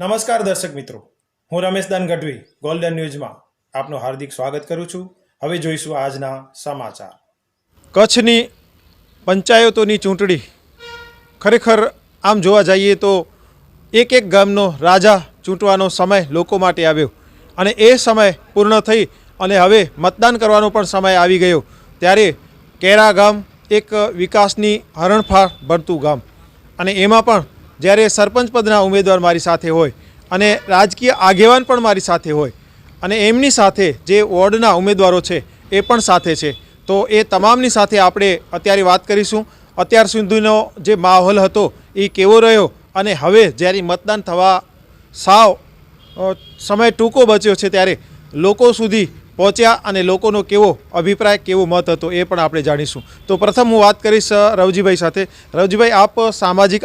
નમસ્કાર દર્શક મિત્રો. હું રમેશદાન ગઢવી ગોલ્ડન ન્યૂઝમાં આપનું હાર્દિક સ્વાગત કરું છું. હવે જોઈશું આજના સમાચાર. કચ્છની પંચાયતોની ચૂંટણી ખરેખર આમ જોવા જઈએ તો એક એક ગામનો રાજા ચૂંટવાનો સમય લોકો માટે આવ્યો અને એ સમય પૂર્ણ થઈ અને હવે મતદાન કરવાનો પણ સમય આવી ગયો. ત્યારે કેરા ગામ એક વિકાસની હરણફાળ ભરતું ગામ અને એમાં પણ જ્યારે સરપંચ પદના ઉમેદવાર મારી સાથે હોય અને રાજકીય આગેવાન પણ મારી સાથે હોય અને એમની સાથે જે વોર્ડના ઉમેદવારો છે એ પણ સાથે છે. તો એ તમામની સાથે આપણે અત્યારે વાત કરીશું. અત્યાર સુધીનો જે માહોલ હતો એ કેવો રહ્યો અને હવે જ્યારે મતદાન થવા સાવ સમય ટૂંકો બચ્યો છે ત્યારે લોકો સુધી પહોંચ્યા અને લોકોનો કેવો અભિપ્રાય કેવો મત હતો એ પણ આપણે જાણીશું. તો પ્રથમ હું વાત કરીશ રવજીભાઈ સાથે. રવજીભાઈ આપ સામાજિક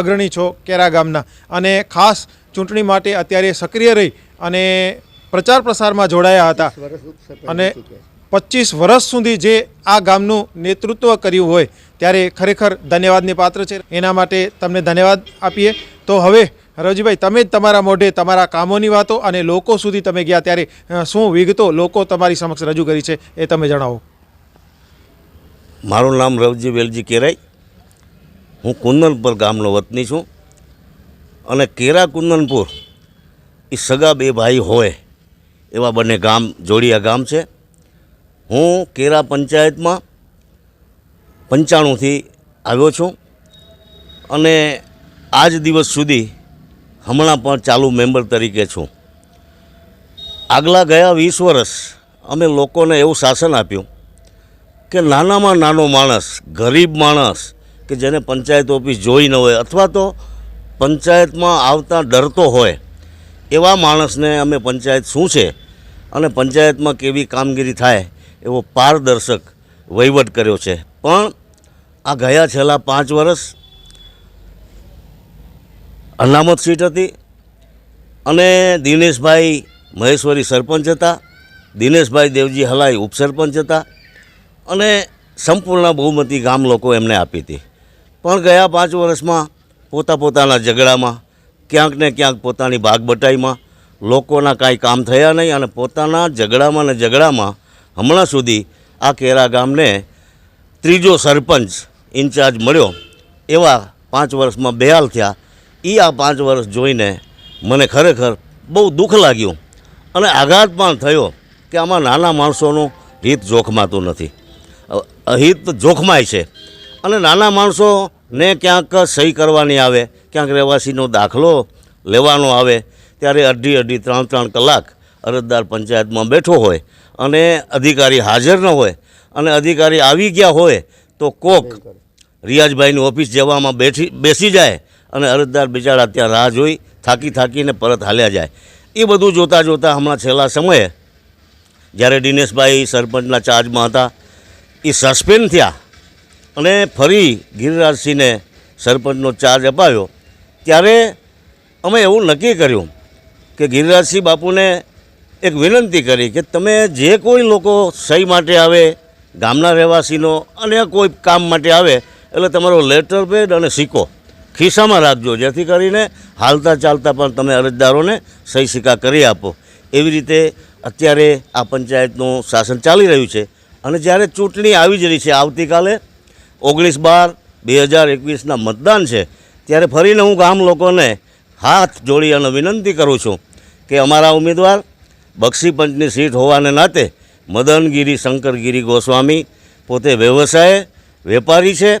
અગ્રણી છો કેરા ગામના અને ખાસ ચૂંટણી માટે અત્યારે સક્રિય રહી અને પ્રચાર પ્રસારમાં જોડાયા હતા. અને પચીસ વર્ષ સુધી જે આ ગામનું નેતૃત્વ કર્યું હોય ત્યારે ખરેખર ધન્યવાદને પાત્ર છે. એના માટે તમને ધન્યવાદ આપીએ. તો હવે રવજીભાઈ તમે જ તમારા મોઢે તમારા કામોની વાતો અને લોકો સુધી તમે ગયા ત્યારે શું વિગતો લોકો તમારી સમક્ષ રજૂ કરી છે એ તમે જણાવો. મારું નામ રવજી વેલજી કેરાઈ. હું કુંદનપુર ગામનો વતની છું અને કેરા કુંદનપુર એ સગા બે ભાઈ હોય એવા બંને ગામ, જોડિયા ગામ છે. હું કેરા પંચાયતમાં પંચાણુંથી આવ્યો છું અને આજ દિવસ સુધી હમણાં પણ ચાલુ મેમ્બર તરીકે છું. આગલા ગયા વીસ વર્ષ અમે લોકોને એવું શાસન આપ્યું કે નાનામાં નાનો માણસ, ગરીબ માણસ કે જેને પંચાયત ઓફિસ જોઈ ન હોય અથવા તો પંચાયતમાં આવતા ડરતો હોય, એવા માણસને અમે પંચાયત શું છે અને પંચાયતમાં કેવી કામગીરી થાય એવો પારદર્શક વહીવટ કર્યો છે. પણ આ ગયા છેલ્લા પાંચ વર્ષ અનામત સીટ હતી અને દિનેશભાઈ મહેશ્વરી સરપંચ હતા. દિનેશભાઈ દેવજી હલાઈ ઉપસરપંચ હતા અને સંપૂર્ણ બહુમતી ગામ લોકો એમને આપી હતી. પણ ગયા પાંચ વર્ષમાં પોતા પોતાના ઝઘડામાં ક્યાંક ને ક્યાંક પોતાની ભાગબટાઈમાં લોકોના કાંઈ કામ થયા નહીં અને પોતાના ઝઘડામાં ને ઝઘડામાં હમણાં સુધી આ કેરા ગામને ત્રીજો સરપંચ ઇન્ચાર્જ મળ્યો એવા પાંચ વર્ષમાં બેહાલ થયા એ આ પાંચ વર્ષ જોઈને મને ખરેખર બહુ દુઃખ લાગ્યું. અને આઘાત પણ થયો કે આમાં નાના માણસોનું હિત જોખમાતું નથી. હિત જોખમાય છે. અને નાના માણસોને ક્યાંક સહી કરવાની આવે ક્યાંક રહેવાસીનો દાખલો લેવાનો આવે ત્યારે અઢી અઢી ત્રણ ત્રણ કલાક અરજદાર પંચાયતમાં બેઠો હોય અને અધિકારી હાજર ન હોય અને અધિકારી આવી ગયા હોય તો કોક રિયાજભાઈની ઓફિસ જવામાં બેઠી બેસી જાય અને અરજદાર બિચારા ત્યાં રાહ જોઈ, થાકી થાકીને પરત હાલ્યા જાય. એ બધું જોતાં જોતાં હમણાં છેલ્લા સમયે જ્યારે દિનેશભાઈ સરપંચના ચાર્જમાં હતા, એ સસ્પેન્ડ થયા અને ફરી ગિરિરાજસિંહને સરપંચનો ચાર્જ અપાયો. ત્યારે અમે એવું નક્કી કર્યું કે ગિરિરાજસિંહ બાપુને એક વિનંતી કરી કે તમે જે કોઈ લોકો સહી માટે આવે, ગામના રહેવાસીનો અને કોઈ કામ માટે આવે, એટલે તમારો લેટર પેડ અને સિક્કો. ખિસ્સામાં રાખજો. જેથી કરીને હાલતા ચાલતા પણ તમે અરજદારોને સહી સિક્કા કરી આપો. એવી રીતે અત્યારે આ પંચાયતનું શાસન ચાલી રહ્યું છે. અને જ્યારે ચૂંટણી આવી જ રહી છે, આવતીકાલે ઓગણીસ બાર બે હજાર એકવીસના મતદાન છે, ત્યારે ફરીને હું ગામ લોકોને હાથ જોડી અને વિનંતી કરું છું કે અમારા ઉમેદવાર બક્ષી પંચની સીટ હોવાને નાતે મદનગીરી શંકરગીરી ગોસ્વામી પોતે વ્યવસાય, વેપારી છે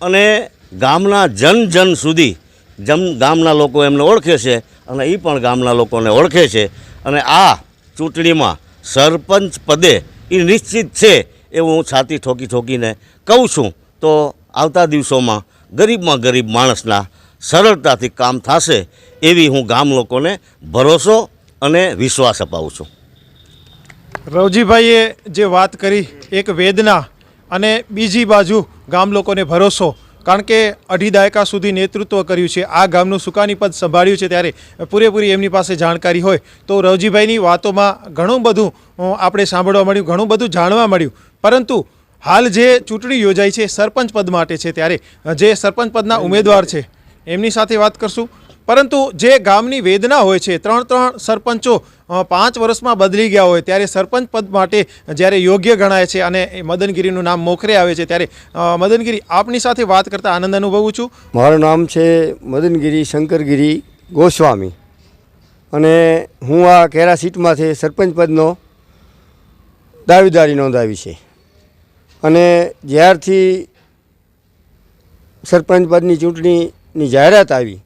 અને ગામના જન જન સુધી જમ ગામના લોકો એમને ઓળખે છે અને એ પણ ગામના લોકોને ઓળખે છે. અને આ ચૂંટણીમાં સરપંચ પદે એ નિશ્ચિત છે એવું હું છાતી ઠોકી ઠોકીને કહું છું. તો આવતા દિવસોમાં ગરીબમાં ગરીબ માણસના સરળતાથી કામ થશે એવી હું ગામ લોકોને ભરોસો અને વિશ્વાસ અપાવું છું. રવજીભાઈએ જે વાત કરી, એક વેદના અને બીજી બાજુ ગામ લોકોને ભરોસો કારણ કે અઢી દાયકા સુધી નેતૃત્વ કર્યું છે. આ ગામનું સુકાની પદ સંભાળ્યું છે ત્યારે પૂરેપૂરી એમની પાસે જાણકારી હોય. તો રવજીભાઈની વાતોમાં ઘણું બધું આપણે સાંભળવા મળ્યું ઘણું બધું જાણવા મળ્યું. પરંતુ હાલ જે ચૂંટણી યોજાઈ છે સરપંચ પદ માટે છે ત્યારે. જે સરપંચ પદના ઉમેદવાર છે એમની સાથે વાત કરશું. પરંતુ જે ગામની વેદના હોય છે, ત્રણ ત્રણ સરપંચો પાંચ વર્ષમાં બદલી ગયા હોય, ત્યારે સરપંચ પદ માટે જ્યારે યોગ્ય ગણાય છે અને મદનગીરીનું નામ મોખરે આવે છે, ત્યારે મદનગીરી આપની સાથે વાત કરતા આનંદ અનુભવું છું. મારું નામ છે મદનગીરી શંકરગીરી ગોસ્વામી અને હું આ કેરા સીટમાંથી સરપંચ પદનો દાવેદારી નોંધાવી છે. અને જ્યારથી સરપંચ પદની ચૂંટણીની જાહેરાત આવી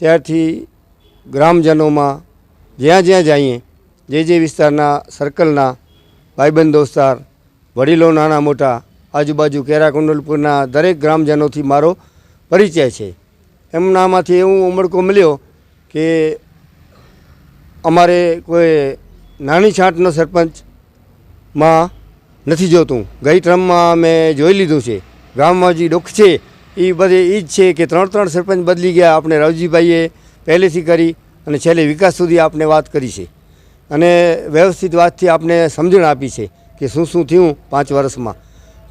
ત્યારથી ગ્રામજનોમાં જ્યાં જ્યાં જઈએ, જે જે વિસ્તારના સર્કલના ભાઈબંધ દોસ્તાર વડીલો નાના મોટા, આજુબાજુ કેરા કુંડલપુરના દરેક ગ્રામજનોથી મારો પરિચય છે. એમનામાંથી એવું ઉમળકો મળ્યો કે અમારે કોઈ નાની છાંટનો સરપંચમાં નથી જોતું. ગઈ ટ્રમમાં મેં જોઈ લીધું છે. ગામમાં જે દુઃખ છે એ બધે એ જ છે કે ત્રણ ત્રણ સરપંચ બદલી ગયા આપણે રવજીભાઈએ પહેલેથી કરી અને છેલ્લે વિકાસ સુધી આપણે વાત કરી છે. અને વ્યવસ્થિત વાતથી આપણે સમજણ આપી છે કે શું શું થયું પાંચ વર્ષમાં.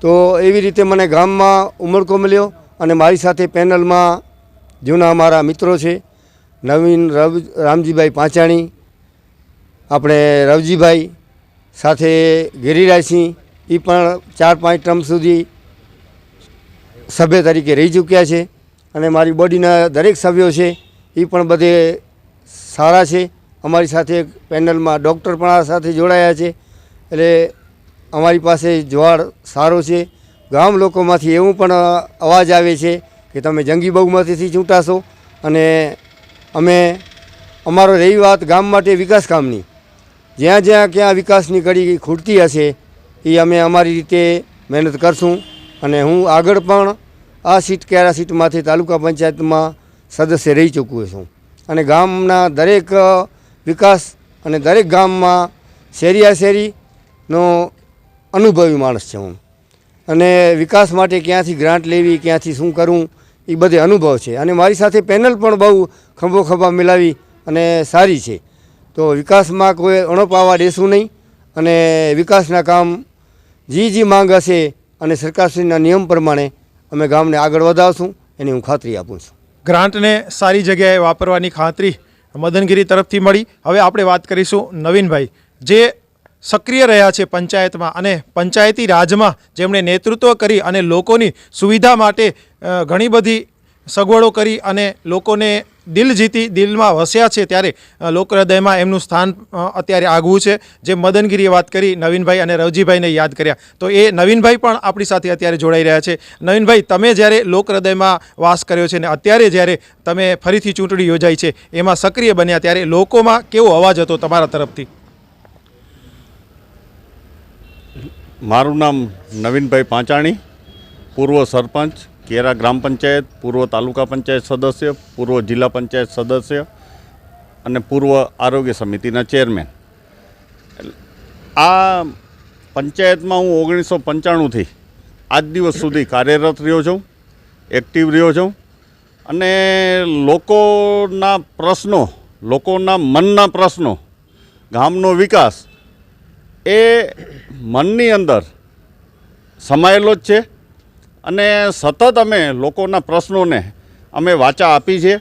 તો એવી રીતે મને ગામમાં ઉમળકો મળ્યો અને મારી સાથે પેનલમાં જૂના અમારા મિત્રો છે, નવીન રવ, રામજીભાઈ પાંચાણી, આપણે રવજીભાઈ સાથે ગિરિરાજસિંહ એ પણ ચાર પાંચ ટર્મ સુધી સભ્ય તરીકે રહી ચૂક્યા છે અને મારી બોડીના દરેક સભ્યો છે, એ પણ બધે સારા છે. અમારી સાથે પેનલમાં ડૉક્ટર પણ આ સાથે જોડાયા છે. એટલે અમારી પાસે જવાળ સારો છે. ગામ લોકોમાંથી એવું પણ અવાજ આવે છે કે તમે જંગી બહુમતીથી ચૂંટાશો અને અમે, અમારો રહી વાત ગામ માટે વિકાસ કામની. જ્યાં જ્યાં ક્યાં વિકાસની કડી ખૂટતી હશે, એ અમે અમારી રીતે મહેનત કરશું. અને હું આગળ પણ આ સીટ કેરા સીટમાંથી તાલુકા પંચાયતમાં સદસ્ય રહી ચૂક્યો છું. અને ગામના દરેક વિકાસ અને દરેક ગામમાં શેરીયા શેરીનો અનુભવી માણસ છે હું. અને વિકાસ માટે ક્યાંથી ગ્રાન્ટ લેવી, ક્યાંથી શું કરવું એ બધે અનુભવ છે. અને મારી સાથે પેનલ પણ બહુ ખંભો ખભા મિલાવી અને સારી છે. તો વિકાસમાં કોઈ અણપ આવવા દેશું નહીં. અને વિકાસના કામ જી જી માંગ હશે અને સરકારશ્રીના નિયમ પ્રમાણે અમે ગામને આગળ વધારશું, એની હું ખાતરી આપું છું. ગ્રાન્ટને સારી જગ્યાએ વાપરવાની ખાતરી મદનગીરી તરફથી મળી. હવે આપણે વાત કરીશું નવીનભાઈ, જે સક્રિય રહ્યા છે પંચાયતમાં અને પંચાયતી રાજમાં જેમણે નેતૃત્વ કરી અને લોકોની સુવિધા માટે ઘણી બધી સગવડો કરી અને લોકોને દિલ જીતી દિલમાં વસ્યા છે ત્યારે લોકહૃદયમાં લોક હૃદયમાં એમનું સ્થાન અત્યારે આગવું છે. જે મદનગીરીએ વાત કરી, નવીનભાઈ અને રવજીભાઈને યાદ કર્યા. તો એ નવીનભાઈ પણ આપણી સાથે અત્યારે જોડાઈ રહ્યા છે. નવીનભાઈ, તમે જ્યારે લોક હૃદયમાં વાસ કર્યો છે ને અત્યારે જ્યારે તમે ફરીથી ચૂંટણી યોજાઈ છે, એમાં સક્રિય બન્યા ત્યારે લોકોમાં કેવો અવાજ હતો તમારા તરફથી? મારું નામ નવીનભાઈ પાંચાણી, પૂર્વ સરપંચ કેરા ગ્રામ પંચાયત, પૂર્વ તાલુકા પંચાયત સદસ્ય, પૂર્વ જિલ્લા પંચાયત સદસ્ય અને પૂર્વ આરોગ્ય સમિતિના ચેરમેન. આ પંચાયતમાં હું ઓગણીસો પંચાણુંથી આજ દિવસ સુધી કાર્યરત રહ્યો છું, એક્ટિવ રહ્યો છું અને લોકોના પ્રશ્નો, લોકોના મનના પ્રશ્નો, ગામનો વિકાસ એ મનની અંદર સમાયેલો જ છે. અને સતત અમે લોકોના પ્રશ્નોને અમે વાચા આપી છે,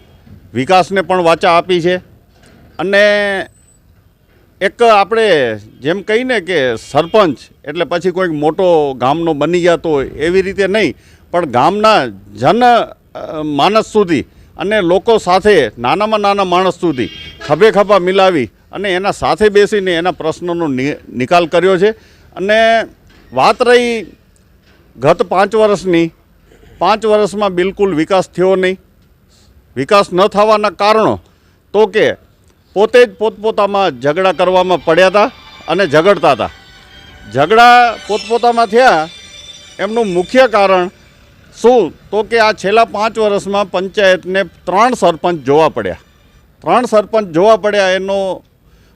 વિકાસને પણ વાચા આપી છે. અને એક આપણે જેમ કહીને કે સરપંચ એટલે પછી કોઈક મોટો ગામનો બની જતો હોય એવી રીતે નહીં, પણ ગામના જન માણસ સુધી અને લોકો સાથે નાનામાં નાના માણસ સુધી ખભે ખભા મિલાવી અને એના સાથે બેસીને એના પ્રશ્નોનો નિકાલ કર્યો છે. અને વાત રહી ગત પાંચ વર્ષની, પાંચ વર્ષમાં બિલકુલ વિકાસ થયો નહીં. વિકાસ ન થવાના કારણો તો કે પોતે જ પોતપોતામાં ઝઘડા કરવામાં પડ્યા હતા અને ઝઘડતા હતા. ઝઘડા પોતપોતામાં થયા, એમનું મુખ્ય કારણ શું? તો કે આ છેલ્લા પાંચ વર્ષમાં પંચાયતને ત્રણ સરપંચ જોવા પડ્યા. ત્રણ સરપંચ જોવા પડ્યા એનો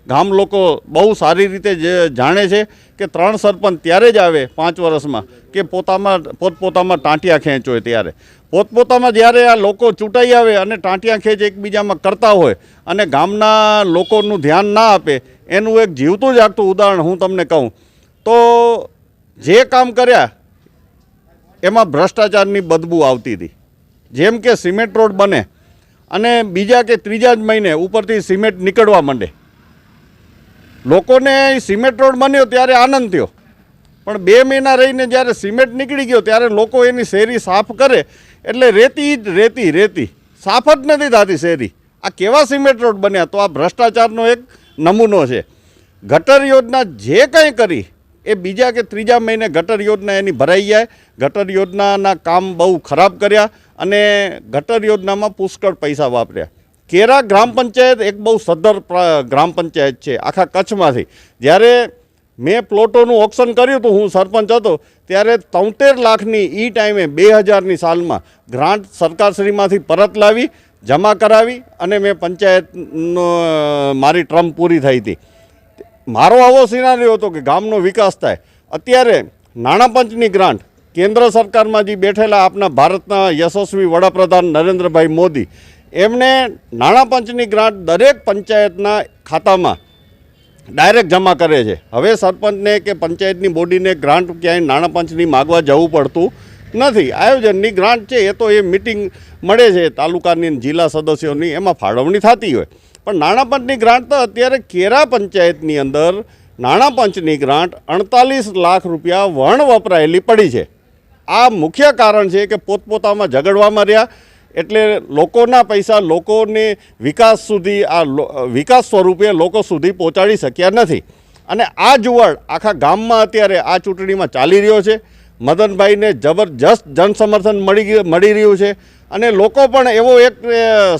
ગામ લોકો બહુ સારી રીતે જાણે છે કે ત્રણ સરપંચ ત્યારે જ આવે પાંચ વર્ષમાં કે પોતામાં, પોતપોતામાં ટાંટિયા ખેંચ હોય ત્યારે. પોતપોતામાં જ્યારે આ લોકો ચૂંટાઈ આવે અને ટાંટિયા ખેંચ એકબીજામાં કરતા હોય અને ગામના લોકોનું ધ્યાન ના આપે, એનું એક જીવતું જાગતું ઉદાહરણ હું તમને કહું, તો જે કામ કર્યા, એમાં ભ્રષ્ટાચારની બદબુ આવતી હતી. જેમ કે સિમેન્ટ રોડ બને અને બીજા કે ત્રીજા જ મહિને ઉપરથી સિમેન્ટ નીકળવા માંડે. લોકોને સિમેન્ટ રોડ બન્યો ત્યારે આનંદ થયો. પણ બે મહિના રહીને જ્યારે સિમેન્ટ નીકળી ગયો ત્યારે લોકો એની શેરી સાફ કરે. એટલે રેતી જ રેતી રેતી. સાફ જ નથી થતી શેરી. આ કેવા સિમેન્ટ રોડ બન્યા? તો આ ભ્રષ્ટાચારનો એક નમૂનો છે. ગટર યોજના જે કંઈ કરી, એ બીજા કે ત્રીજા મહિને ગટર યોજના એની ભરાઈ જાય. ગટર યોજનાના કામ બહુ ખરાબ કર્યા અને ગટર યોજનામાં પુષ્કળ પૈસા વાપર્યા. કેરા ગ્રામ પંચાયત એક બહુ સદ્ધર ગ્રામ પંચાયત છે, આખા કચ્છમાંથી. જ્યારે મેં પ્લોટોનું ઓપ્શન કર્યું હતું હું સરપંચ હતો, ત્યારે તોતેર લાખની એ ટાઈમે બે હજારની સાલમાં ગ્રાન્ટ સરકારશ્રીમાંથી પરત લાવી, જમા કરાવી અને મેં પંચાયતનો, મારી ટ્રમ પૂરી થઈ હતી. મારો આવો સિનારીઓ હતો કે ગામનો વિકાસ થાય. અત્યારે નાણાપંચની ગ્રાન્ટ કેન્દ્ર સરકારમાં જે બેઠેલા આપણા ભારતના યશસ્વી વડાપ્રધાન નરેન્દ્રભાઈ મોદી એમણે નાણાં પંચની ગ્રાન્ટ દરેક પંચાયતના ખાતામાં ડાયરેક્ટ જમા કરે છે. હવે સરપંચને કે પંચાયતની બોડીને ગ્રાન્ટ ક્યાંય નાણાં પંચની માગવા જવું પડતું નથી. આયોજનની ગ્રાન્ટ છે, એ તો એ મિટિંગ મળે છે તાલુકાની જિલ્લા સદસ્યોની, એમાં ફાળવણી થતી હોય. પણ નાણાં પંચની ગ્રાન્ટ તો અત્યારે કેરા પંચાયતની અંદર નાણાં પંચની ગ્રાન્ટ અડતાલીસ લાખ રૂપિયા વણ વપરાયેલી પડી છે. આ મુખ્ય કારણ છે કે પોતપોતામાં ઝઘડવામાં રહ્યા. એટલે લોકોના પૈસા લોકોને વિકાસ સુધી આ વિકાસ સ્વરૂપે લોકો સુધી પહોંચાડી શક્યા નથી. અને આ જુવાળ આખા ગામમાં અત્યારે આ ચૂંટણીમાં ચાલી રહ્યો છે. મદનભાઈને જબરજસ્ત જનસમર્થન મળી મળી રહ્યું છે. અને લોકો પણ એવો એક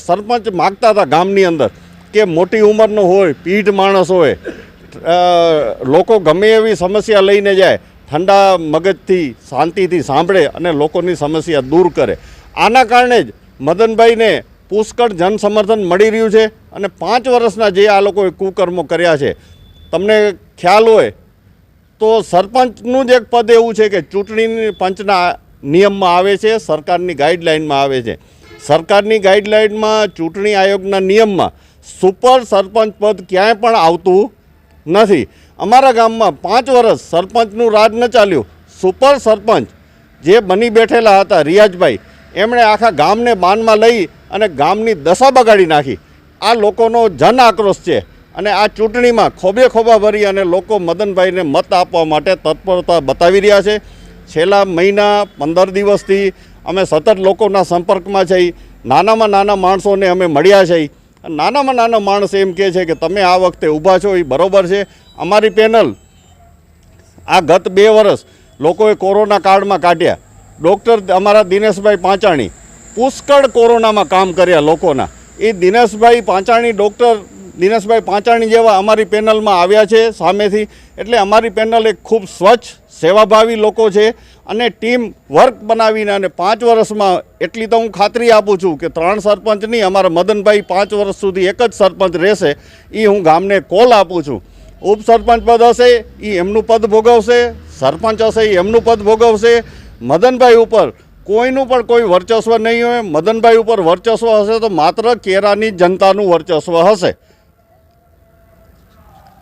સરપંચ માગતા હતા ગામની અંદર કે મોટી ઉંમરનો હોય, પીઢ માણસ હોય લોકો ગમે એવી સમસ્યા લઈને જાય, ઠંડા મગજથી, શાંતિથી સાંભળે અને લોકોની સમસ્યા દૂર કરે. આના કારણે જ મદનભાઈને પુષ્કળ જનસમર્થન મળી રહ્યું છે અને પાંચ વર્ષના જે આ લોકોએ કુકર્મો કર્યા છે, તમને ખ્યાલ હોય તો સરપંચનું જ એક પદ એવું છે કે ચૂંટણી પંચના નિયમમાં આવે છે, સરકારની ગાઈડલાઇનમાં આવે છે. સરકારની ગાઈડલાઇનમાં ચૂંટણી આયોગના નિયમમાં સુપર સરપંચ પદ ક્યાંય પણ આવતું નથી. અમારા ગામમાં પાંચ વર્ષ સરપંચનું રાજ ન ચાલ્યું. સુપર સરપંચ જે બની બેઠેલા હતા રિયાજભાઈ એમણે આખા ગામને બાનમાં લઈ અને ગામની દશા બગાડી નાખી. આ લોકોનો જન આક્રોશ છે અને આ ચૂંટણીમાં ખોબે ખોબા ભરી અને લોકો મદનભાઈને મત આપવા માટે તત્પરતા બતાવી રહ્યા છે. છેલ્લા મહિના પંદર દિવસથી અમે સતત લોકોના સંપર્કમાં છીએ નાનામાં નાના માણસોને અમે મળ્યા છીએ નાનામાં નાના માણસ એમ કહે છે કે તમે આ વખતે ઊભા છો એ બરોબર છે. અમારી પેનલ આ ગત બે વર્ષ લોકોએ કોરોના કાળમાં કાઢ્યા. ડૉક્ટર અમારા દિનેશભાઈ પાંચાણી પુષ્કળ કોરોનામાં કામ કર્યા લોકોના. એ દિનેશભાઈ પાંચાણી ડૉક્ટર દિનેશભાઈ પાંચાણી જેવા અમારી પેનલમાં આવ્યા છે સામેથી. એટલે અમારી પેનલ એક ખૂબ સ્વચ્છ, સેવાભાવી લોકો છે અને ટીમ વર્ક બનાવીને અને પાંચ વર્ષમાં એટલી તો હું ખાતરી આપું છું કે ત્રણ સરપંચ નહીં, અમારા મદનભાઈ પાંચ વર્ષ સુધી એક જ સરપંચ રહેશે. એ હું ગામને કોલ આપું છું. ઉપસરપંચ પદ હશે એ એમનું પદ ભોગવશે. સરપંચ હશે એ એમનું પદ ભોગવશે. મદનભાઈ ઉપર. કોઈનું પણ કોઈ વર્ચસ્વ નહીં હોય. મદનભાઈ ઉપર વર્ચસ્વ હશે તો માત્ર કેરાની જનતાનું વર્ચસ્વ હશે.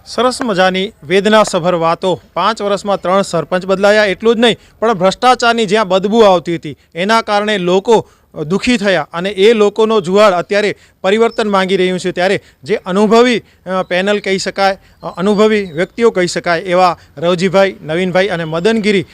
સરસ મજાની વેદનાસભર વાતો. પાંચ વર્ષમાં ત્રણ સરપંચ બદલાયા, એટલું જ નહીં, પણ ભ્રષ્ટાચારની જ્યાં બદબુ આવતી હતી, એના કારણે લોકો દુઃખી થયા અને એ લોકોનો જુવાળ અત્યારે પરિવર્તન માંગી રહ્યું છે. ત્યારે જે અનુભવી પેનલ કહી શકાય અનુભવી વ્યક્તિઓ કહી શકાય એવા રવજીભાઈ, નવીનભાઈ અને મદનગીરી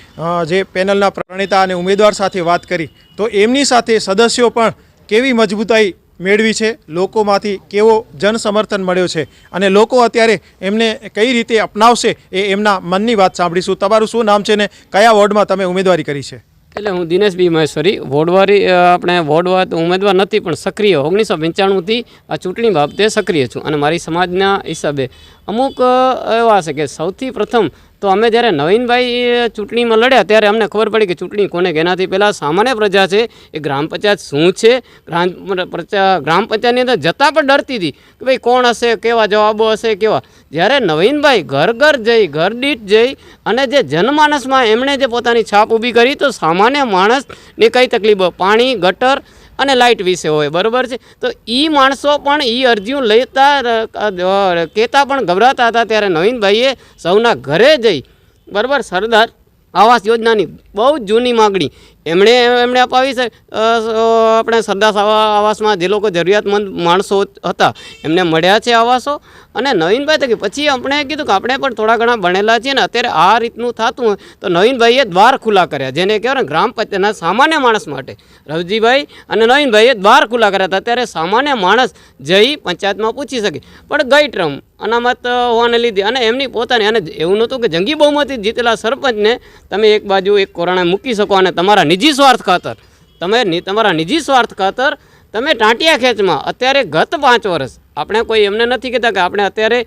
જે પેનલના પ્રણેતા અને ઉમેદવાર સાથે વાત કરી, તો એમની સાથે સદસ્યો પણ કેવી મજબૂતાઈ મેળવી છે, લોકોમાંથી કેવો જન સમર્થન મળ્યો છે અને લોકો અત્યારે એમને કઈ રીતે અપનાવશે એ એમના મનની વાત સાંભળીશું. તમારું શું નામ છે ને કયા વોર્ડમાં તમે ઉમેદવારી કરી છે? એટલે હું દિનેશ બી મહેશ્વરી. વોર્ડવારી આપણે વોર્ડવાર ઉમેદવાર નથી, પણ સક્રિય. ઓગણીસો પંચાણુંથી આ ચૂંટણી બાબતે સક્રિય છું. અને મારી સમાજના હિસાબે અમુક એવા છે કે સૌથી પ્રથમ તો અમે જ્યારે નવીનભાઈ ચૂંટણીમાં લડ્યા, ત્યારે અમને ખબર પડી કે ચૂંટણી કોને એનાથી પહેલાં સામાન્ય પ્રજા છે. એ ગ્રામ પંચાયત શું છે? ગ્રામ ગ્રામ પંચાયતની અંદર જતાં પણ ડરતી હતી કે ભાઈ કોણ હશે, કેવા જવાબો હશે, કેવા? જ્યારે નવીનભાઈ ઘર ઘર જઈ, ઘર દીઠ જઈ અને જે જનમાનસમાં એમણે જે પોતાની છાપ ઊભી કરી, તો સામાન્ય માણસની કઈ તકલીફો? પાણી, ગટર અને લાઇટ વિશે હોય, બરાબર છે? તો એ માણસો પણ એ અરજીઓ લેતા કહેતા પણ ગભરાતા હતા ત્યારે નવીનભાઈએ સૌના ઘરે જઈ, બરાબર, સરદાર આવાસ યોજનાની, બહુ જૂની માગણી. એમણે એમણે અપાવી છે આપણે સરદાર આવા- આવાસમાં જે લોકો જરૂરિયાતમંદ માણસો હતા, એમને મળ્યા છે આવાસો. અને નવીનભાઈ તો કે, પછી આપણે કીધું કે આપણે પણ થોડા ઘણા ભણેલા છીએ ને અત્યારે આ રીતનું થતું હોય, તો નવીનભાઈએ દ્વાર ખુલ્લા કર્યા. જેને કહેવાય ને ગ્રામ પંચાયતના સામાન્ય માણસ માટે. રવજીભાઈ અને નવીનભાઈએ દ્વાર ખુલ્લા કર્યા હતા. અત્યારે સામાન્ય માણસ જઈ પંચાયતમાં પૂછી શકે. પણ ગઈ ટ્રમ અનામત હોવાને લીધે. અને એમની પોતાની, અને એવું નહોતું કે જંગી બહુમતી જીતેલા સરપંચને તમે એક બાજુ એક કોરાણે મૂકી શકો અને તમારા નિજી સ્વાર્થ ખાતર, તમે તમારા નિજી સ્વાર્થ ખાતર તમે ટાંટિયા ખેંચમાં. અત્યારે ગત પાંચ વર્ષ આપણે કોઈ એમને નથી કહેતા કે આપણે અત્યારે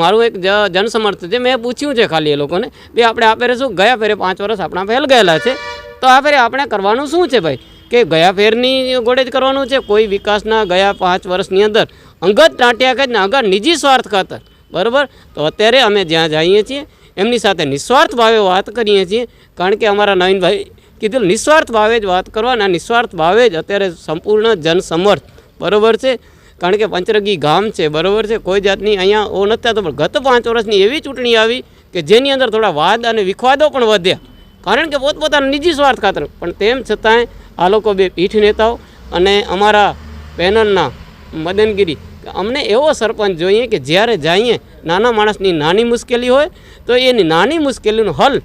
મારું એક જનસમર્થ છે. મેં પૂછ્યું છે ખાલી એ લોકોને બે આપણે આ ફેરે શું, ગયા ફેરે પાંચ વર્ષ આપણા ફેલ ગયેલા છે. તો આ ફેરે આપણે કરવાનું શું છે ભાઈ? કે ગયા ફેરની ગોળે જ કરવાનું છે? કોઈ વિકાસના ગયા પાંચ વર્ષની અંદર અંગત ટાંટ્યા ખેંચને અંગત નિજી સ્વાર્થ ખાતર. બરાબર? તો અત્યારે અમે જ્યાં જઈએ છીએ, એમની સાથે નિસ્વાર્થ ભાવે વાત કરીએ છીએ. કારણ કે અમારા નવીનભાઈ કીધું, નિસ્વાર્થ ભાવે જ વાત કરવાના નિસ્વાર્થ ભાવે જ અત્યારે સંપૂર્ણ જનસમર્થ બરોબર છે? કારણ કે પંચરગી ગામ છે, બરાબર છે? કોઈ જાતની અહીંયા ઓ નથી તો પણ ગત પાંચ વર્ષની એવી ચૂંટણી આવી કે જેની અંદર થોડા વાદ અને વિખવાદો પણ વધ્યા. કારણ કે પોતપોતાના નિજી સ્વાર્થ ખાતર. પણ તેમ છતાંય આ લોકો બે પીઠ નેતાઓ અને અમારા પેનલના મદનગીરી. અમને એવો સરપંચ જોઈએ કે જ્યારે જઈએ નાના માણસની નાની મુશ્કેલી હોય, તો એની નાની મુશ્કેલીનો હલ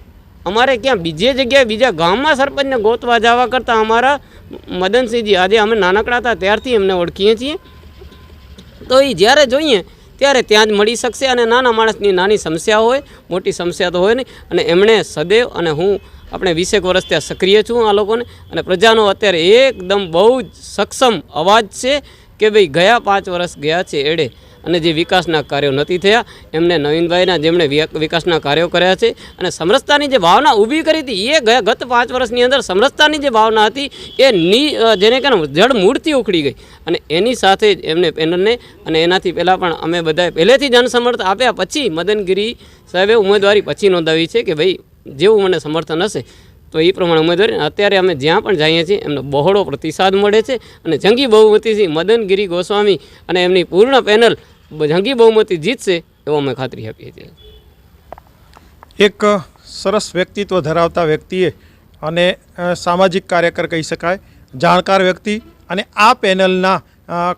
અમારે ક્યાં? બીજે જગ્યાએ બીજા ગામમાં સરપંચને ગોતવા જવા કરતાં અમારા મદનસિંહજી આજે અમે નાનકડા હતા, ત્યારથી એમને ઓળખીએ છીએ. તો એ જ્યારે જોઈએ ત્યારે ત્યાં જ મળી શકશે અને નાના માણસની નાની સમસ્યા હોય, મોટી સમસ્યા તો હોય નહીં. અને એમણે સદૈવ અને હું આપણે વીસેક વર્ષ ત્યાં સક્રિય છું આ લોકોને. અને પ્રજાનો અત્યારે એકદમ બહુ જ સક્ષમ અવાજ છે કે ભાઈ ગયા પાંચ વર્ષ ગયા છે એડે. અને જે વિકાસના કાર્યો નથી થયા, એમને નવીનભાઈના જેમણે વિકાસના કાર્યો કર્યા છે અને સમરસતાની જે ભાવના ઊભી કરી હતી એ ગયા ગત પાંચ વર્ષની અંદર સમરસતાની જે ભાવના હતી, એ ની જેને કે જડ મૂળથી ઉખડી ગઈ. અને એની સાથે જ એમને પેનલને, અને એનાથી પહેલાં પણ અમે બધાએ પહેલેથી જનસમર્થ આપ્યા. પછી મદનગીરી સાહેબે ઉમેદવારી પછી નોંધાવી છે કે ભાઈ જેવું મને સમર્થન હશે, તો એ પ્રમાણે ઉમેદવારી અત્યારે અમે જ્યાં પણ જઈએ છીએ, એમનો બહોળો પ્રતિસાદ મળે છે અને જંગી બહુમતીથી મદનગીરી ગોસ્વામી અને એમની પૂર્ણ પેનલ જંગી બહુમતી જીતશે એવો અમે ખાતરી આપીએ છીએ. એક સરસ વ્યક્તિત્વ ધરાવતા વ્યક્તિએ અને સામાજિક કાર્યકર કહી શકાય, જાણકાર વ્યક્તિ અને આ પેનલના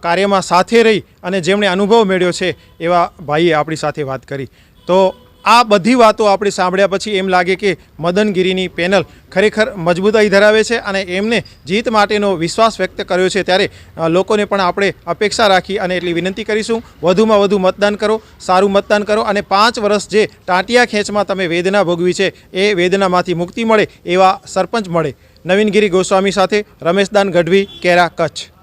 કાર્યમાં સાથે રહી અને જેમણે અનુભવ મેળવ્યો છે એવા ભાઈએ આપણી સાથે વાત કરી. તો આ બધી વાતો આપણે સાંભળ્યા પછી એમ લાગે કે મદનગીરીની પેનલ ખરેખર મજબૂતાઈ ધરાવે છે અને એમને જીત માટેનો વિશ્વાસ વ્યક્ત કર્યો છે. ત્યારે લોકોને પણ આપણે અપેક્ષા રાખી અને એટલી વિનંતી કરીશું, વધુમાં વધુ મતદાન કરો, સારું મતદાન કરો અને પાંચ વર્ષ જે ટાંટિયા ખેંચમાં તમે વેદના ભોગવી છે, એ વેદનામાંથી મુક્તિ મળે એવા સરપંચ મળે. નવીનગીરી ગોસ્વામી સાથે રમેશદાન ગઢવી, કેરા કચ્છ.